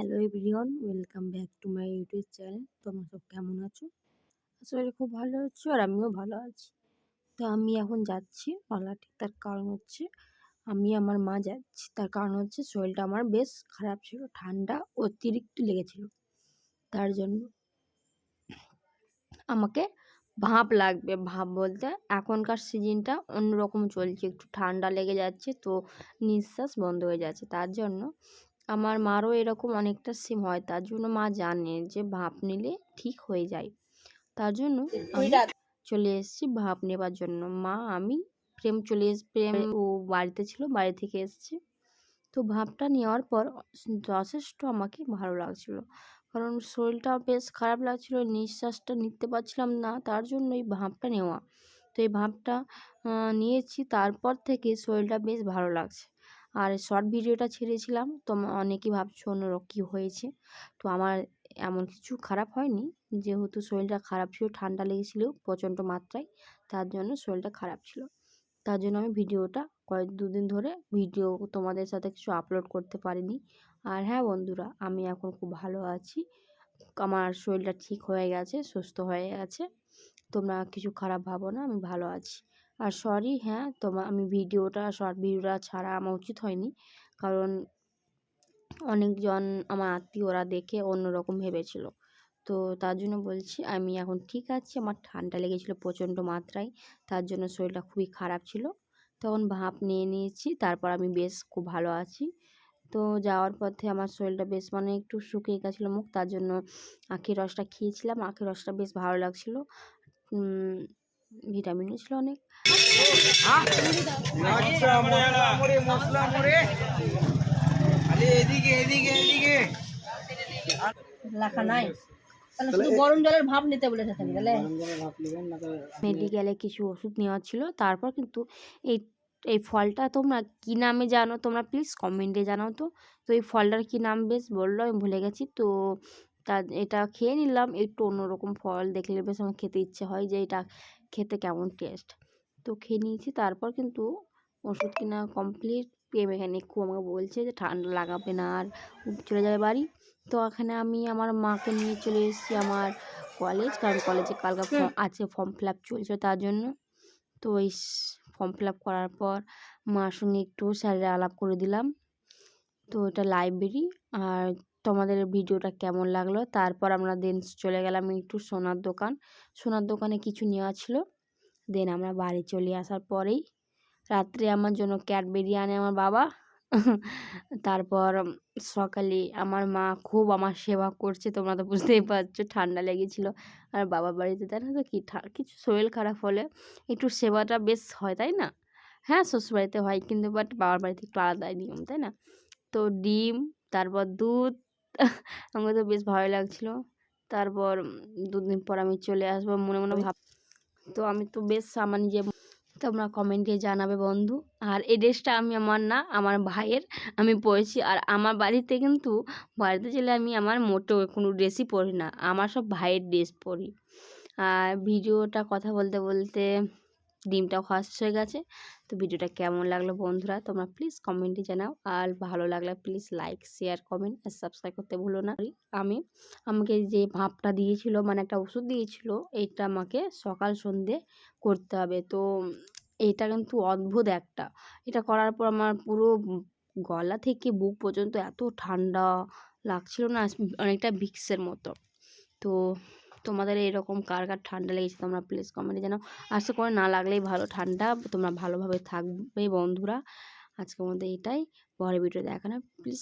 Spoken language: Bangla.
Hello everyone welcome back to my YouTube channel তোমরা সব কেমন আছো? আসলে খুব ভালো আছো আর আমিও ভালো আছি। তো আমি এখন যাচ্ছি পালাটি তার কারণ হচ্ছে, আমি আমার মা যাচ্ছি। তার কারণ হচ্ছে, শরীরটা আমার বেশ খারাপ ছিল, ঠান্ডা, অতিরিক্ত লেগেছিল। তার জন্য আমাকে ভাপ লাগবে। ভাপ বলতে এখনকার সিজনটা অন্যরকম চলছে। একটু ঠান্ডা লেগে যাচ্ছে, তো নিঃশ্বাস বন্ধ হয়ে যাচ্ছে। তার জন্য আমার মারও এরকম অনেকটা সিম হয় তার জন্য মা জানে যে ভাপ নিলে ঠিক হয়ে যায়। তার জন্য আমি চলে এসেছি ভাপ নেবার জন্য। মা আমি প্রেম চলে এসে প্রেম ও বাড়িতে ছিল বাড়ি থেকে এসছে। তো ভাপটা নেওয়ার পর যথেষ্ট আমাকে ভালো লাগছিল। কারণ শরীরটা বেশ খারাপ লাগছিল নিঃশ্বাসটা নিতে পারছিলাম না তার জন্য এই ভাপটা নেওয়া। তো এই ভাপটা নিয়েছি তারপর থেকে শরীরটা বেশ ভালো লাগছে। আর শর্ট ভিডিওটা ছেড়েছিলাম। তো অনেকেই ভাবছ অন্য কী হয়েছে। তো আমার এমন কিছু খারাপ হয়নি। যেহেতু শরীরটা খারাপ ছিল, ঠান্ডা লেগেছিলো প্রচণ্ড মাত্রায়, তার জন্য শরীরটা খারাপ ছিল। তার জন্য আমি ভিডিওটা কয়েক, দুদিন ধরে ভিডিও তোমাদের সাথে কিছু আপলোড করতে পারিনি। আর হ্যাঁ বন্ধুরা, আমি এখন খুব ভালো আছি। আমার শরীরটা ঠিক হয়ে গেছে, সুস্থ হয়ে গেছে। তোমরা কিছু খারাপ ভাবো না, আমি ভালো আছি। আর সরি হ্যাঁ তোমার আমি ভিডিওটা শর্ট ভিডিওটা ছাড়া আমার উচিত হয়নি। কারণ অনেকজন আমার আত্মীয়রা দেখে অন্যরকম ভেবেছিল। তো তার জন্য বলছি, আমি এখন ঠিক আছি, আমার ঠান্ডা লেগেছিলো প্রচণ্ড মাত্রায়, তার জন্য শরীরটা খুবই খারাপ ছিল। তখন ভাপ নিয়ে নিয়েছি, তারপর আমি বেশ খুব ভালো আছি। তো যাওয়ার পথে আমার শরীরটা বেশ মানে একটু শুকিয়ে গেছিল মুখ, তার জন্য আখের রসটা খেয়েছিলাম, আখের রসটা বেশ ভালো লাগছিল। ভিটামিনও ছিল অনেক। মেডিকেলে কিছু ওষুধ নেওয়া ছিল তারপর কিন্তু এই এই ফলটা তোমরা কী নামে জানো? তোমরা প্লিজ কমেন্টে জানাও তো। তো এই ফলটার কী নাম বেশ বলল আমি ভুলে গেছি। তো তা এটা খেয়ে নিলাম একটু অন্যরকম ফল দেখলে বেশ আমার খেতে ইচ্ছে হয় যে এটা খেতে কেমন টেস্ট তো খেয়ে নিয়েছি। তারপর কিন্তু ওষুধ কিনা কমপ্লিট প্রিয় মেকানিক খুব আমাকে বলছে যে ঠান্ডা লাগাবে না আর চলে যাবে বাড়ি। তো এখানে আমি আমার মাকে নিয়ে চলে এসেছি আমার কলেজ কারণ কলেজে কালকে আছে ফর্ম ফিল আপ চলছে তার জন্য। তো এই ফর্ম ফিল আপ করার পর মার সঙ্গে একটু স্যারের আলাপ করে দিলাম। তো এটা লাইব্রেরি আর তোমাদের ভিডিওটা কেমন লাগল? তারপর আমরা দেন চলে গেলাম একটু সোনার দোকান। সোনার দোকানে কিছু নেওয়া ছিল। দেন আমরা বাড়ি চলে আসার পরেই রাত্রে আমার জন্য ক্যাডবেরি আনে আমার বাবা। তারপর সকালে আমার মা খুব আমার সেবা করছে, তোমরা তো বুঝতেই পারছ, ঠান্ডা লেগেছিল। আর বাবার বাড়িতে তাই না, তো কি কিছু শরীর খারাপ হলে একটু সেবাটা বেশ হয়, তাই না? হ্যাঁ শ্বশুরবাড়িতে হয় কিন্তু বাট বাবার বাড়িতে একটু আলাদাই নিয়ম, তাই না? তো ডিম, তারপর দুধ আমাকে তো বেশ ভালো লাগছিল। তারপর দুদিন পর আমি চলে আসব মনে মনে ভাব তো আমি তো বেশ আমার যে তোমরা কমেন্টে জানাবে বন্ধু। আর এই ড্রেসটা আমি আমার না আমার ভাইয়ের আমি পরেছি। আর আমার বাড়িতে কিন্তু বাড়িতে চলে আমি আমার মোটেও কোনো ড্রেসই পরি না। আমার সব ভাইয়ের ড্রেস পরি। আর ভিডিওটা কথা বলতে বলতে ডিমটাও খাওয়া হয়ে গেছে। তো ভিডিওটা কেমন লাগল বন্ধুরা? তোমরা প্লিজ কমেন্টে জানাও। আর ভালো লাগলে প্লিজ লাইক শেয়ার কমেন্ট আর সাবস্ক্রাইব করতে ভুলো না। আমি, আমাকে যে ভাপটা দিয়েছিল মানে একটা ওষুধ দিয়েছিল এইটা আমাকে সকাল সন্ধে করতে হবে। তো এটা কিন্তু অদ্ভুত একটা। এটা করার পর আমার পুরো গলা থেকে বুক পর্যন্ত এত ঠান্ডা লাগছিল না, অনেকটা ভিক্সের মতো। তো তোমাদের এরকম কার কার ঠান্ডা লেগেছে তোমরা প্লিজ কমেন্টে জানাও। আশা করে না লাগলেই ভালো ঠান্ডা, তোমরা ভালোভাবে থাকবে বন্ধুরা। আজকের মধ্যে এটাই পরে ভিডিও দেখানো প্লিজ